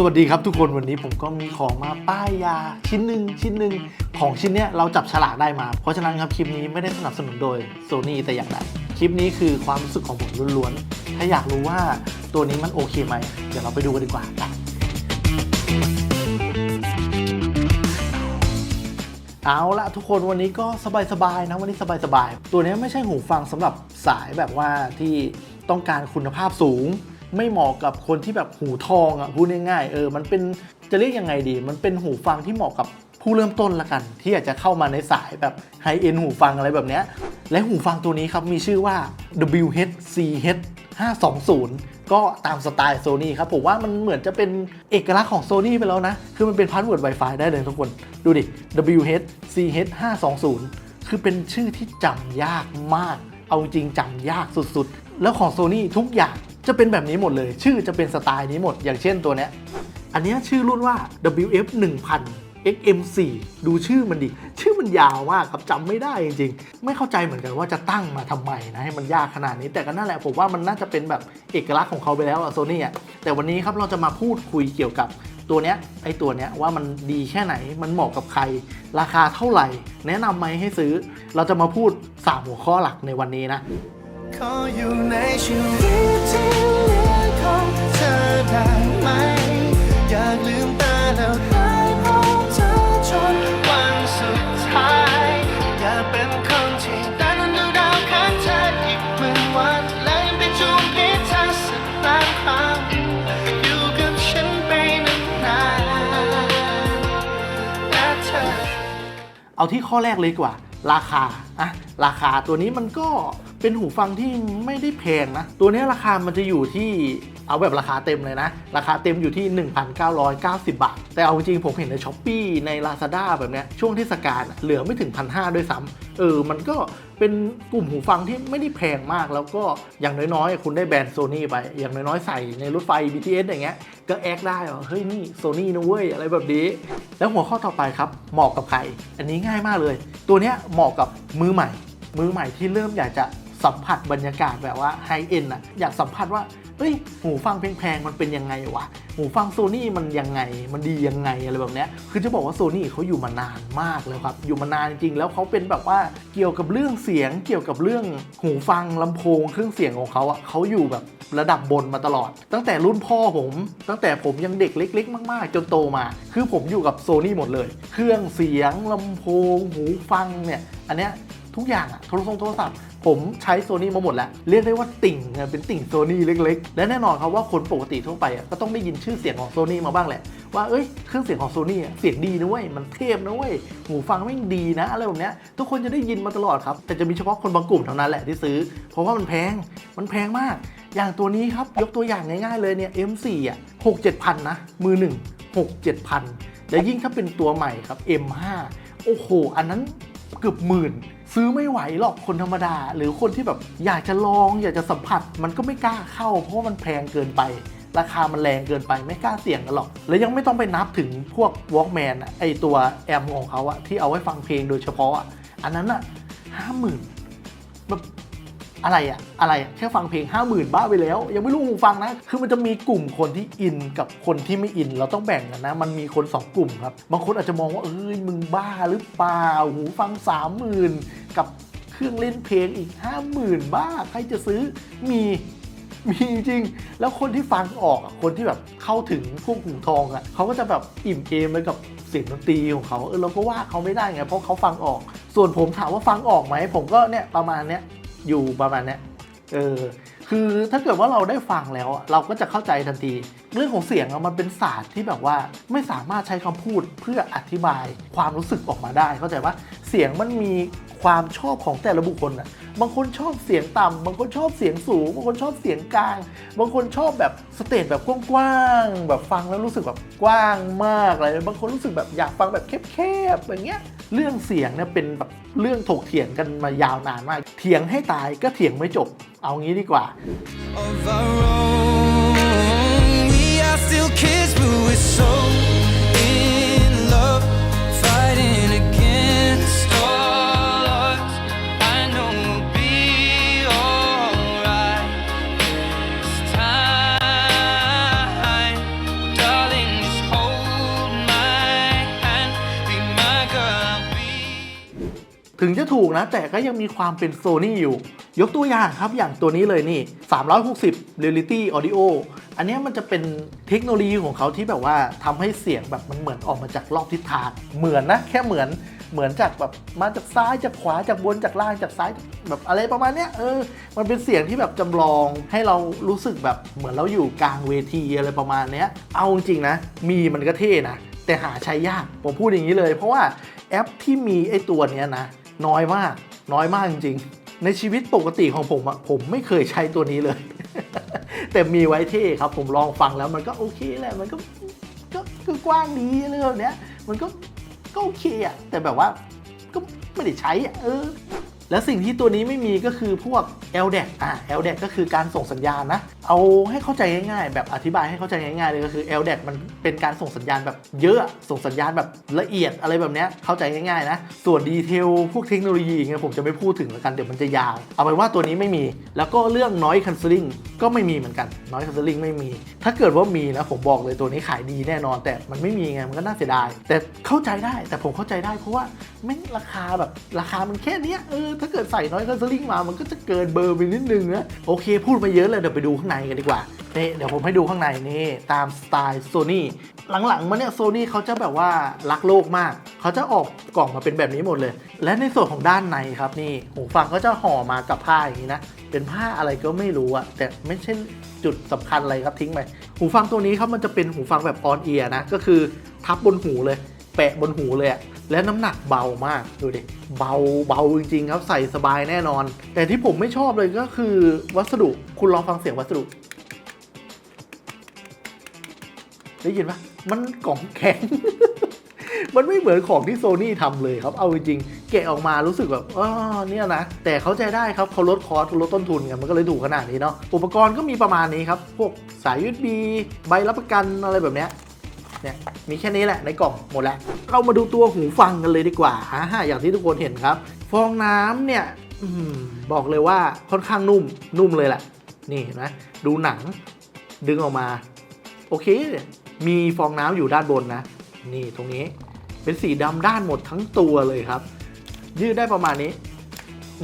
สวัสดีครับทุกคนวันนี้ผมก็มีของมาป้ายยาชิ้นหนึ่งชิ้นหนึ่งของชิ้นเนี้ยเราจับฉลากได้มา เพราะฉะนั้นครับคลิปนี้ไม่ได้สนับสนุนโดยโซนี่แต่อย่างใดคลิปนี้คือความรู้สึกของผมล้วนๆ ถ้าอยากรู้ว่าตัวนี้มันโอเคไหมเดี๋ยวเราไปดูกันดีกว่าไปเอาละทุกคนวันนี้ก็สบายๆนะวันนี้สบายๆตัวนี้ไม่ใช่หูฟังสำหรับสายแบบว่าที่ต้องการคุณภาพสูง ไม่เหมาะกับคนที่แบบหูทองอะพูดง่ายๆเออมันเป็นจะเรียกยังไงดี มันเป็นหูฟังที่เหมาะกับผู้เริ่มต้นละกัน ที่อยากจะเข้ามาในสายแบบไฮเอ็นหูฟังอะไรแบบเนี้ยและหูฟังตัวนี้ครับมีชื่อว่า WHCH 520 ก็ตามสไตล์โซนี่ครับ ผมว่ามันเหมือนจะเป็นเอกลักษณ์ของโซนี่ไปแล้วนะ คือมันเป็นพาสเวิร์ด Wi-Fi ได้เลยทุกคน ดูดิ WHCH 520 คือเป็นชื่อที่จำยากมาก เอาจริงจำยากสุดๆ แล้วของโซนี่ทุกอย่าง จะเป็นแบบนี้หมดเลย ชื่อจะเป็นสไตล์นี้หมด อย่างเช่นตัวเนี้ย อันนี้ชื่อรุ่นว่า WF 1000 XM4 ดูชื่อมันดิ ชื่อมันยาวมากครับจำไม่ได้จริงๆ ไม่เข้าใจเหมือนกันว่าจะตั้งมาทำไมนะ ให้มันยากขนาดนี้ แต่ก็นั่นแหละผมว่ามันน่าจะเป็นแบบเอกลักษณ์ของเขาไปแล้วอะโซนี่อะแต่วันนี้ครับเราจะมาพูดคุยเกี่ยวกับตัวเนี้ยไอตัวเนี้ยว่ามันดีแค่ไหนมันเหมาะกับใคร ราคาเท่าไหร่ แนะนำไหมให้ซื้อ เราจะมาพูด 3 หัวข้อหลักในวันนี้นะขออยู่ในชีวิตที่ ของเธอได้ไหม อยากลืมตาแล้วหายพบเธอจนวันสุดท้าย อยากเป็นคนที่ได้นดูดาวข้างเธออีกหมื่นวันและไปจูบพิธอสักล้านครั้งอยู่กับฉันไปนานๆและเธอ เอาที่ข้อแรกเลยดีกว่า ราคาอะราคาตัวนี้มันก็เป็นหูฟังที่ไม่ได้แพงนะ ตัวนี้ราคามันจะอยู่ที่ เอาแบบราคาเต็มเลยนะ ราคาเต็มอยู่ที่ 1,990 บาท แต่เอาจริงผมเห็นใน s h อ p e e ใน Lazada แบบเนี้ยช่วงเทศกาลเหลือไม่ถึง 1,500 ด้วยซ้ำเออ มันก็เป็นกลุ่มหูฟังที่ไม่ได้แพงมาก แล้วก็อย่างน้อยๆ คุณได้แบรนด์โซนี่ไป อย่างน้อยๆ ใส่ในรถไฟ BTS อย่างเงี้ย ก็แอคได้ว่าเฮ้ยนี่โซนี่นะเว้ย อะไรแบบนี้ แล้วหัวข้อต่อไปครับ เหมาะกับใคร อันนี้ง่ายมากเลย ตัวเนี้ยเหมาะกับมือใหม่ มือใหม่ที่เริ่มอยากจะสัมผัสบรรยากาศแบบว่าไฮเอ็นอะอยากสัมผัสว่า เอ้ยหูฟังแพงๆมันเป็นยังไงวะหูฟังโซนี่มันยังไงมันดียังไงอะไรแบบเนี้ยคือจะบอกว่าโซนี่เขาอยู่มานานมากแล้วครับ อยู่มานานจริงๆแล้วเขาเป็นแบบว่าเกี่ยวกับเรื่องเสียง เกี่ยวกับเรื่องหูฟังลำโพงเครื่องเสียงของเขาอะเขาอยู่แบบระดับบนมาตลอด ตั้งแต่รุ่นพ่อผม ตั้งแต่ผมยังเด็กเล็ก ๆ มาก ๆ จนโตมา คือผมอยู่กับโซนี่หมดเลย เครื่องเสียงลำโพง หูฟังเนี่ย อันเนี้ย ทุกอย่างอะโทรศัพท์โทรศัพท์ผมใช้โซนี่มาหมดแล้ว เรียกได้ว่าติ่งอะเป็นติ่งโซนี่เล็กๆ และแน่นอนครับว่าคนปกติทั่วไปอะก็ต้องได้ยินชื่อเสียงของโซนี่มาบ้างแหละ ว่าเอ้ยเครื่องเสียงของโซนี่เสียงดีนะเว้ยมันเทพนะเว้ยหูฟังแม่งดีนะอะไรแบบเนี้ยทุกคนจะได้ยินมาตลอดครับ แต่จะมีเฉพาะคนบางกลุ่มเท่านั้นแหละที่ซื้อ เพราะว่ามันแพงมันแพงมาก อย่างตัวนี้ครับยกตัวอย่างง่ายๆเลยเนี่ย M4 อะหกเจ็ดพันนะมือหนึ่งหกเจ็ดพันแล้วยิ่งถ้าเป็นตัวใหม่ครับ M5 โอ้โห อันนั้นเกือบหมื่น ซื้อไม่ไหวหรอกคนธรรมดา หรือคนที่แบบอยากจะลอง อยากจะสัมผัส มันก็ไม่กล้าเข้า เพราะว่ามันแพงเกินไป ราคามันแรงเกินไปไม่กล้าเสี่ยงกันหรอก แล้วยังไม่ต้องไปนับถึงพวก Walkman ไอตัวแอมของเขาอะที่เอาไว้ฟังเพลงโดยเฉพาะอะอันนั้นอะห้าหมื่น อะไรอะอะไรอะแค่ฟังเพลงห้าหมื่นบ้าไปแล้ว ยังไม่รู้หูฟังนะ คือมันจะมีกลุ่มคนที่อินกับคนที่ไม่อิน เราต้องแบ่งกันนะ มันมีคนสองกลุ่มครับ บางคนอาจจะมองว่า เอ้ย มึงบ้าหรือเปล่า หูฟังสามหมื่นกับเครื่องเล่นเพลงอีกห้าหมื่นบ้า ใครจะซื้อ มีมีจริง แล้วคนที่ฟังออกคนที่แบบเข้าถึงพวกหูทองอะเขาก็จะแบบอิ่มเอมไปกับเสียงดนตรีของเขาเออเราก็ว่าเขาไม่ได้ไงเพราะเขาฟังออก ส่วนผมถามว่าฟังออกไหมผมก็เนี่ยประมาณเนี้ย อยู่ประมาณเนี้ยเออคือถ้าเกิดว่าเราได้ฟังแล้วอะเราก็จะเข้าใจทันที เรื่องของเสียงอะมันเป็นศาสตร์ที่แบบว่าไม่สามารถใช้คำพูดเพื่ออธิบายความรู้สึกออกมาได้ เข้าใจว่าเสียงมันมี ความชอบของแต่ละบุคคลอะบางคนชอบเสียงต่ำบางคนชอบเสียงสูง บางคนชอบเสียงกลาง บางคนชอบแบบสเตจแบบกว้างๆแบบฟังแล้วรู้สึกแบบกว้างมากอะไรบางคนรู้สึกแบบอยากฟังแบบแคบๆอย่างเงี้ยเรื่องเสียงเนี่ยเป็นแบบเรื่องถกเถียงกันมายาวนานมาก เถียงให้ตายก็เถียงไม่จบ เอางี้ดีกว่า own, still kids, but we're so กนะ แต่ก็ยังมีความเป็นโซนี่อยู่ ยกตัวอย่างครับอย่างตัวนี้เลยนี่ 360 Reality Audio อันนี้มันจะเป็นเทคโนโลยีของเขาที่แบบว่าทำให้เสียงแบบมันเหมือนออกมาจากรอบทิศทางเหมือนนะ แค่เหมือนเหมือนจากแบบมาจากซ้ายจากขวาจากบนจากล่างจากซ้ายแบบอะไรประมาณเนี้ยเออ มันเป็นเสียงที่แบบจำลองให้เรารู้สึกแบบเหมือนเราอยู่กลางเวทีอะไรประมาณเนี้ย เอาจริงนะ มีมันก็เท่นะ แต่หาใช้ยาก ผมพูดอย่างนี้เลย เพราะว่าแอปที่มีไอ้ตัวเนี้ยนะ น้อยมาก น้อยมากจริงๆ ในชีวิตปกติของผมอะผมไม่เคยใช้ตัวนี้เลย แต่มีไว้เท่ครับ ผมลองฟังแล้วมันก็โอเคแหละมันก็ก็คือกว้างดีอะไรแบบเนี้ยมันก็ก็โอเคอะแต่แบบว่าก็ไม่ได้ใช้อะเออ และสิ่งที่ตัวนี้ไม่มีก็คือพวก LDAC อะ LDAC ก็คือการส่งสัญญาณนะ เอาให้เข้าใจง่ายๆ แบบอธิบายให้เข้าใจง่ายๆเลยก็คือ LDAC มันเป็นการส่งสัญญาณแบบเยอะ ส่งสัญญาณแบบละเอียดอะไรแบบเนี้ยเข้าใจง่ายๆนะ ส่วนดีเทลพวกเทคโนโลยีเงี้ยผมจะไม่พูดถึงแล้วกันเดี๋ยวมันจะยาว เอาเป็นว่าตัวนี้ไม่มี แล้วก็เรื่อง noise cancelling ก็ไม่มีเหมือนกัน noise cancelling ไม่มี ถ้าเกิดว่ามีนะผมบอกเลยตัวนี้ขายดีแน่นอน แต่มันไม่มีไงมันก็น่าเสียดาย แต่เข้าใจได้แต่ผมเข้าใจได้เพราะว่าไม่งราคาแบบราคามันแค่นี้เออถ้าเกิดใส่ noise cancelling มา มันก็จะเกินเบอร์ไปนิดนึงนะ โอเค พูดมาเยอะเลยเดี๋ยวไปดูข้างในกันดีกว่านี่เดี๋ยวผมให้ดูข้างในนี่ตามสไตล์โซนี่หลังๆมาเนี่ยโซนี่เขาจะแบบว่ารักโลกมาก เขาจะออกกล่องมาเป็นแบบนี้หมดเลย และในส่วนของด้านในครับนี่หูฟังก็จะห่อมากับผ้าอย่างนี้นะ เป็นผ้าอะไรก็ไม่รู้อะแต่ไม่ใช่จุดสำคัญอะไรครับทิ้งไป หูฟังตัวนี้ครับมันจะเป็นหูฟังแบบออนเอียร์นะ ก็คือทับบนหูเลย แปะบนหูเลยอะ และน้ำหนักเบามากดูดิเบาเบาจริงๆครับใส่สบายแน่นอน แต่ที่ผมไม่ชอบเลยก็คือวัสดุคุณลองฟังเสียงวัสดุ ได้ยินปะมันกล่องแข็ง มันไม่เหมือนของที่โซนี่ทำเลยครับ เอาจริงๆแกะออกมารู้สึกแบบอ๋อเนี่ยนะ แต่เขาใจได้ครับเขาลดคอสลดต้นทุนกันมันก็เลยถูกขนาดนี้เนาะอุปกรณ์ก็มีประมาณนี้ครับ พวกสาย USB ใบรับประกันอะไรแบบเนี้ย เนี่ยมีแค่นี้แหละในกล่องหมดแล้ว เรามาดูตัวหูฟังกันเลยดีกว่าฮะอย่างที่ทุกคนเห็นครับ ฟองน้ำเนี่ยอบอกเลยว่าค่อนข้างนุ่มนุ่มเลยแหละนี่เห็นไหมดูหนังดึงออกมา โอเค มีฟองน้ำอยู่ด้านบนนะ นี่ตรงนี้เป็นสีดำด้านหมดทั้งตัวเลยครับ ยืดได้ประมาณนี้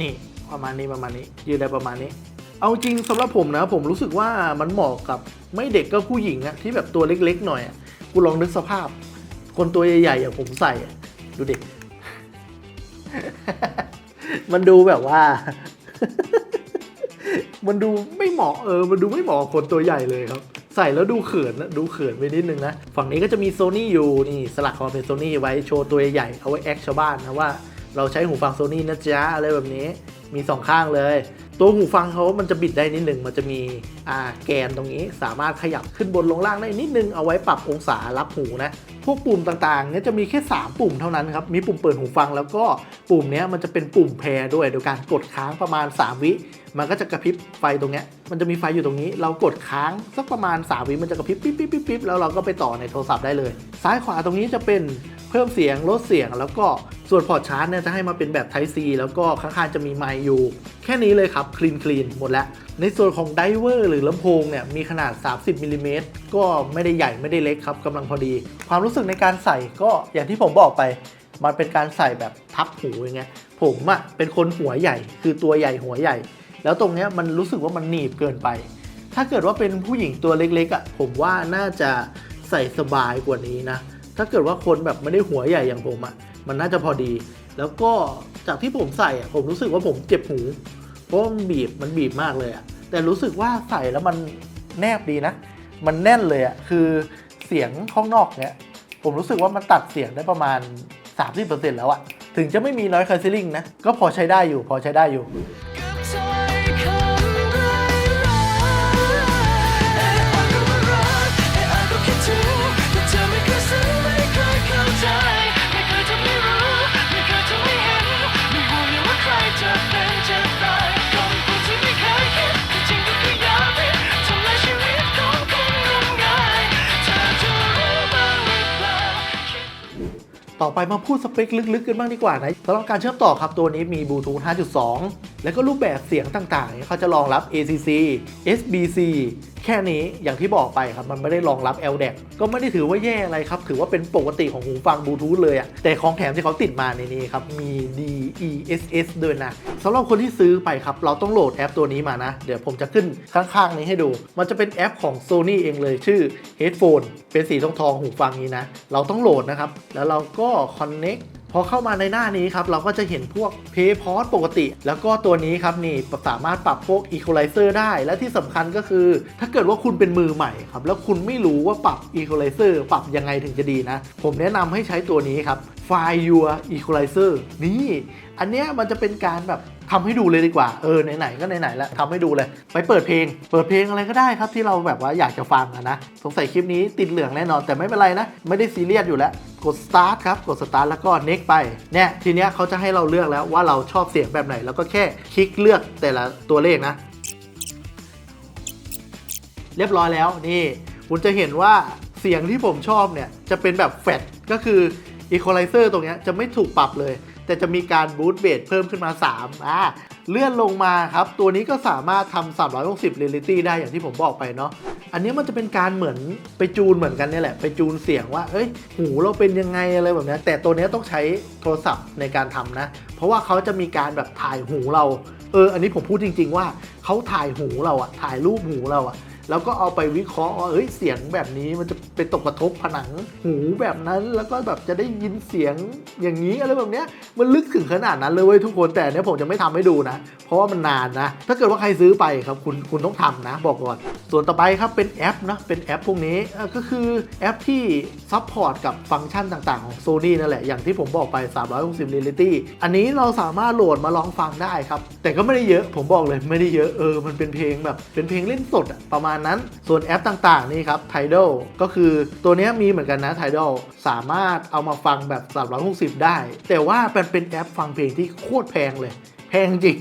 นี่ประมาณนี้ประมาณนี้ ยืดได้ประมาณนี้ เอาจริงสำหรับผมนะ ผมรู้สึกว่ามันเหมาะกับไม่เด็กก็ผู้หญิงอะที่แบบตัวเล็กๆหน่อยอะ กูลองนึกสภาพ คนตัวใหญ่ๆอย่างผมใส่ ดูดิ มันดูแบบว่า มันดูไม่เหมาะเออ มันดูไม่เหมาะคนตัวใหญ่เลยครับ ใส่แล้วดูเขินนะดูเขินไปนิดนึงนะ ฝั่งนี้ก็จะมีโซนี่อยู่นี่สลักควาเป็นโซนี่ไว้โชว์ตัวใหญ่เอาไว้แอคชาวบ้านนะว่า เราใช้หูฟังโซนี่นะจ๊ะอะไรแบบนี้ มีสองข้างเลย ตัวหูฟังเขามันจะบิดได้นิดนึง มันจะมีอ่าแกนตรงนี้ สามารถขยับขึ้นบนลงล่างได้นิดนึง เอาไว้ปรับองศารับหูนะ พวกปุ่มต่างๆเนี่ยจะมีแค่ 3 ปุ่มเท่านั้นครับ มีปุ่มเปิดหูฟังแล้วก็ปุ่มเนี้ยมันจะเป็นปุ่มแพรด้วย โดยการกดค้างประมาณ 3 วิ มันก็จะกระพริบไฟตรงเนี้ย มันจะมีไฟอยู่ตรงนี้ เรากดค้างสักประมาณ 3 วิ มันจะกระพริบปิ๊บปิ๊บปิ๊บปิ๊บแล้วเราก็ไปต่อในโทรศัพท์ได้เลย ซ้ายขวาตรงนี้จะเป็นเพิ่มเสียงลดเสียงแล้วก็ส่วนพอร์ตชาร์จเนี่ยจะให้มาเป็นแบบ Type C แล้วก็ข้างๆจะมีไมค์อยู่ แค่นี้เลยครับคลีนคลีนหมดแล้ว ในส่วนของไดเวอร์หรือลำโพงเนี่ยมีขนาด 30มิลลิเมตรก็ไม่ได้ใหญ่ไม่ได้เล็กครับกำลังพอดี ความรู้สึกในการใส่ก็อย่างที่ผมบอกไป มันเป็นการใส่แบบทับหูอย่างเงี้ยผมอะเป็นคนหัวใหญ่ คือตัวใหญ่หัวใหญ่ แล้วตรงเนี้ยมันรู้สึกว่ามันหนีบเกินไป ถ้าเกิดว่าเป็นผู้หญิงตัวเล็กๆอะผมว่าน่าจะใส่สบายกว่านี้นะถ้าเกิดว่าคนแบบไม่ได้หัวใหญ่อย่างผมอะมันน่าจะพอดี แล้วก็จากที่ผมใส่อะผมรู้สึกว่าผมเจ็บหู เพราะมันบีบมันบีบมากเลยอะแต่รู้สึกว่าใส่แล้วมันแนบดีนะ มันแน่นเลยอะคือเสียงข้างนอกเนี่ย ผมรู้สึกว่ามันตัดเสียงได้ประมาณ 30%แล้วอะถึงจะไม่มีน้อยค a นซิลิงนะ ก็พอใช้ได้อยู่พอใช้ได้อยู่ ต่อไปมาพูดสเปคลึกๆกันบ้างดีกว่านะสำหรับการเชื่อมต่อครับตัวนี้มีบลูทูธ 5.2 แล้วก็รูปแบบเสียงต่างๆเนี่ยเขาจะรองรับ ACC SBC แค่นี้อย่างที่บอกไปครับมันไม่ได้รองรับ LDAC ก็ไม่ได้ถือว่าแย่อะไรครับ ถือว่าเป็นปกติของหูฟังบลูทูธเลยอะแต่ของแถมที่เขาติดมาในนี้ครับ มี DESS ด้วยนะสำหรับคนที่ซื้อไปครับ เราต้องโหลดแอปตัวนี้มานะ เดี๋ยวผมจะขึ้นข้างๆนี้ให้ดู มันจะเป็นแอปของ Sony เองเลยชื่อ Headphone เป็นสีทองทองหูฟังนี้นะ เราต้องโหลดนะครับ แล้วเราก็ Connect พอเข้ามาในหน้านี้ครับเราก็จะเห็นพวกเพย์พอสปกติ แล้วก็ตัวนี้ครับนี่สามารถปรับพวกอีโคไลเซอร์ได้ และที่สำคัญก็คือ ถ้าเกิดว่าคุณเป็นมือใหม่ครับแล้วคุณไม่รู้ว่าปรับอีโคไลเซอร์ปรับยังไงถึงจะดีนะ ผมแนะนำให้ใช้ตัวนี้ครับ Find Your Equalizer นี่ อันเนี้ยมันจะเป็นการแบบ ทำให้ดูเลยดีกว่า เออไหนๆก็ไหนๆแล้วทำให้ดูเลย ไปเปิดเพลง เปิดเพลงอะไรก็ได้ครับที่เราแบบว่าอยากจะฟังนะ สงสัยคลิปนี้ติดเหลืองแน่นอนแต่ไม่เป็นไรนะ ไม่ได้ซีเรียสอยู่แล้ว กด start ครับ กด start แล้วก็ next ไป เนี่ยทีเนี้ยเขาจะให้เราเลือกแล้วว่าเราชอบเสียงแบบไหน แล้วก็แค่คลิกเลือกแต่ละตัวเลขนะ เรียบร้อยแล้วนี่ คุณจะเห็นว่าเสียงที่ผมชอบเนี่ยจะเป็นแบบแฟดก็คือ Equalizer ตรงเนี้ยจะไม่ถูกปรับเลย แต่จะมีการบูตเบสเพิ่มขึ้นมา 3 อ่า เลื่อนลงมาครับ ตัวนี้ก็สามารถทำ360 Reality ได้อย่างที่ผมบอกไปเนาะ อันนี้มันจะเป็นการเหมือนไปจูนเหมือนกันเนี่ยแหละ ไปจูนเสียงว่า เอ้ย หูเราเป็นยังไงอะไรแบบนี้ แต่ตัวนี้ต้องใช้โทรศัพท์ในการทำนะ เพราะว่าเขาจะมีการแบบถ่ายหูเรา เออ อันนี้ผมพูดจริง ๆ ว่าเขาถ่ายหูเราอะถ่ายรูปหูเราอะแล้วก็เอาไปวิเคราะห์ว่าเอ้ย เสียงแบบนี้มันจะ ไปตกกระทบผนังหูแบบนั้น แล้วก็แบบจะได้ยินเสียงอย่างนี้อะไรแบบเนี้ยมันลึกถึงขนาดนั้นเลยเว้ยทุกคนแต่เนี้ยผมจะไม่ทำให้ดูนะ เพราะว่ามันนานนะ ถ้าเกิดว่าใครซื้อไปครับคุณคุณต้องทำนะ บอกก่อน ส่วนต่อไปครับเป็นแอปนะเป็นแอปพวกนี้ก็คือแอปที่ซัพพอร์ตกับฟังก์ชันต่างๆของ Sony นั่นแหละอย่างที่ผมบอกไป 360 Reality อันนี้เราสามารถโหลดมาลองฟังได้ครับ แต่ก็ไม่ได้เยอะผมบอกเลยไม่ได้เยอะเออมันเป็นเพลงแบบเป็นเพลงเล่นสดอะประมาณนั้น ส่วนแอปต่างๆนี่ครับ Tidal ก็คือตัวนี้มีเหมือนกันนะ Tidal สามารถเอามาฟังแบบ 360 ได้ แต่ว่าเป็นเป็นแอปฟังเพลงที่โคตรแพงเลย แพงจริง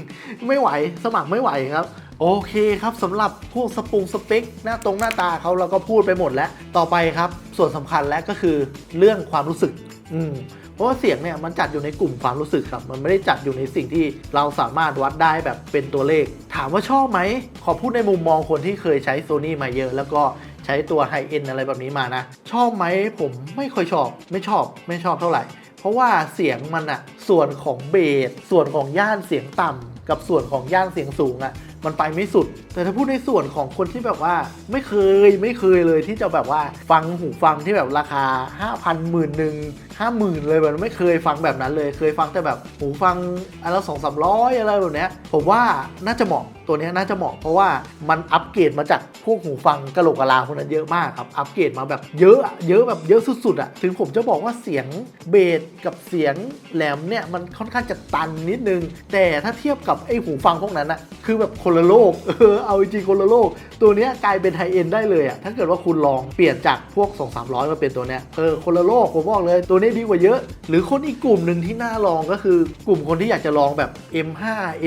ไม่ไหวสมัครไม่ไหวครับโอเคครับสำหรับพวกสปรุงสเปคหน้าตรงหน้าตาเขาเราก็พูดไปหมดแล้ว ต่อไปครับ ส่วนสำคัญและก็คือเรื่องความรู้สึก อืมเพราะว่าเสียงเนี่ยมันจัดอยู่ในกลุ่มความรู้สึกครับ มันไม่ได้จัดอยู่ในสิ่งที่เราสามารถวัดได้แบบเป็นตัวเลข ถามว่าชอบไหม ขอพูดในมุมมองคนที่เคยใช้โซนี่มาเยอะ แล้วก็ ใช้ตัวไฮเอ็นอะไรแบบนี้มานะ ชอบไหมผมไม่ค่อยชอบ ไม่ชอบไม่ชอบเท่าไหร่ เพราะว่าเสียงมันอะส่วนของเบสส่วนของย่านเสียงต่ำกับส่วนของย่านเสียงสูงอะมันไปไม่สุด แต่ถ้าพูดในส่วนของคนที่แบบว่า ไม่เคยไม่เคยเลยที่จะแบบว่าฟังหูฟังที่แบบราคา 5,000หมื่นหนึ่งห้าหมื่นเลยแบบไม่เคยฟังแบบนั้นเลย เคยฟังแต่แบบหูฟังอันละสองสามร้อยอะไรแบบเนี้ยผมว่าน่าจะเหมาะตัวนี้น่าจะเหมาะเพราะว่ามันอัปเกรดมาจากพวกหูฟังกะโหลกกะลาพวกนั้นเยอะมากครับ อัปเกรดมาแบบเยอะเยอะแบบเยอะสุดๆอะถึงผมจะบอกว่าเสียงเบสกับเสียงแหลมเนี่ยมันค่อนข้างจะตันนิดนึง แต่ถ้าเทียบกับไอ้หูฟังพวกนั้นอะคือแบบคนละโลกเออเอาจริงคนละโลก ตัวเนี้ยกลายเป็นไฮเอ็นได้เลยอะถ้าเกิดว่าคุณลองเปลี่ยนจากพวก 2 3 0 0 มาเป็นตัวเนี้ยเออคนละโลกผมบอกเลยตัวนี้ดีกว่าเยอะ หรือคนอีกกลุ่มหนึ่งที่น่าลองก็คือกลุ่มคนที่อยากจะลองแบบ M5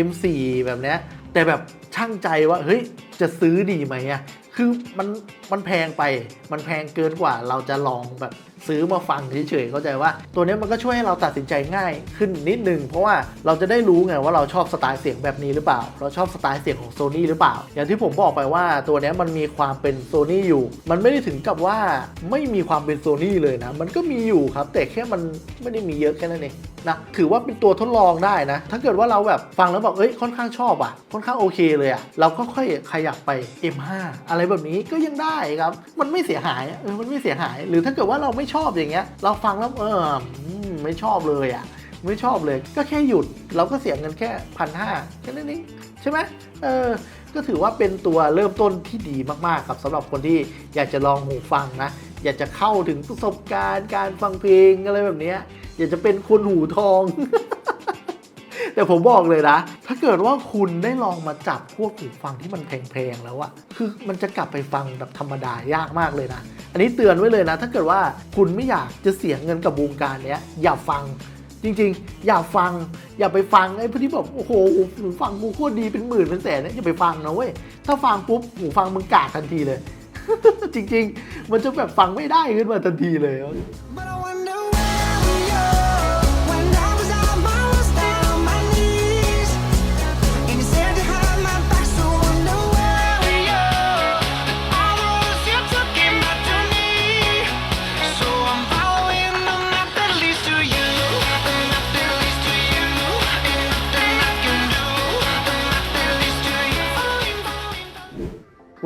M4 แบบเนี้ย แต่แบบช่างใจว่าเฮ้ยจะซื้อดีไหมอะคือมันมันแพงไป มันแพงเกินกว่าเราจะลองแบบซื้อมาฟังเฉยๆเข้าใจว่า ตัวนี้มันก็ช่วยให้เราตัดสินใจง่ายขึ้นนิดนึง เพราะว่าเราจะได้รู้ไงว่าเราชอบสไตล์เสียงแบบนี้หรือเปล่า เราชอบสไตล์เสียงของโซนี่หรือเปล่า อย่างที่ผมบอกไปว่าตัวนี้มันมีความเป็นโซนี่อยู่ มันไม่ได้ถึงกับว่าไม่มีความเป็นโซนี่เลยนะ มันก็มีอยู่ครับ แต่แค่มันไม่ได้มีเยอะแค่นั้นเองนะถือว่าเป็นตัวทดลองได้นะ ถ้าเกิดว่าเราแบบฟังแล้วบอกเอ้ยค่อนข้างชอบอะ ค่อนข้างโอเคเลยอะ เราก็ค่อยขยับไป M5 อะไรแบบนี้ก็ยังได้ครับ มันไม่เสียหายเออมันไม่เสียหาย หรือถ้าเกิดว่าเราไม่ชอบอย่างเงี้ย เราฟังแล้วเออไม่ชอบเลยอะไม่ชอบเลย ก็แค่หยุดเราก็เสียเงินแค่พันห้าแค่นั้นเองใช่ไหมเออก็ถือว่าเป็นตัวเริ่มต้นที่ดีมากๆครับสำหรับคนที่อยากจะลองหูฟังนะ อยากจะเข้าถึงประสบการณ์การฟังเพลงอะไรแบบเนี้ยอยากจะเป็นคนหูทอง แต่ผมบอกเลยนะ ถ้าเกิดว่าคุณได้ลองมาจับพวกหูฟังที่มันแพงๆแล้วอะคือมันจะกลับไปฟังแบบธรรมดายากมากเลยนะ อันนี้เตือนไว้เลยนะ ถ้าเกิดว่าคุณไม่อยากจะเสียเงินกับวงการเนี้ยอย่าฟังจริงๆ อย่าฟังอย่าไปฟังไอ้พวกที่แบบโอ้โหหูฟังกูโคตรดีเป็นหมื่นเป็นแสนเนี่ยอย่าไปฟังนะเว้ยถ้าฟังปุ๊บหูฟังมึงกากทันทีเลย จริง ๆ มันจะแบบฟังไม่ได้ขึ้นมาทันทีเลย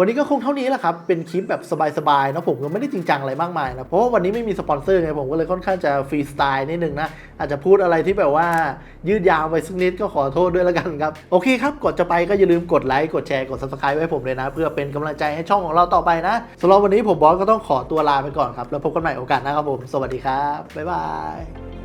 วันนี้ก็คงเท่านี้แหละครับ เป็นคลิปแบบสบายๆนะผมก็ไม่ได้จริงจังอะไรมากมายนะ เพราะว่าวันนี้ไม่มีสปอนเซอร์ไงผมก็เลยค่อนข้างจะฟรีสไตล์นิดนึงนะ อาจจะพูดอะไรที่แบบว่ายืดยาวไปสักนิดก็ขอโทษด้วยแล้วกันครับ โอเคครับ ก่อนจะไปก็อย่าลืมกดไลค์ กดแชร์ กด subscribe ไว้ผมเลยนะ เพื่อเป็นกำลังใจให้ช่องของเราต่อไปนะสำหรับวันนี้ผมบอสก็ต้องขอตัวลาไปก่อนครับ แล้วพบกันใหม่โอกาสหน้าครับผม สวัสดีครับบ๊ายบาย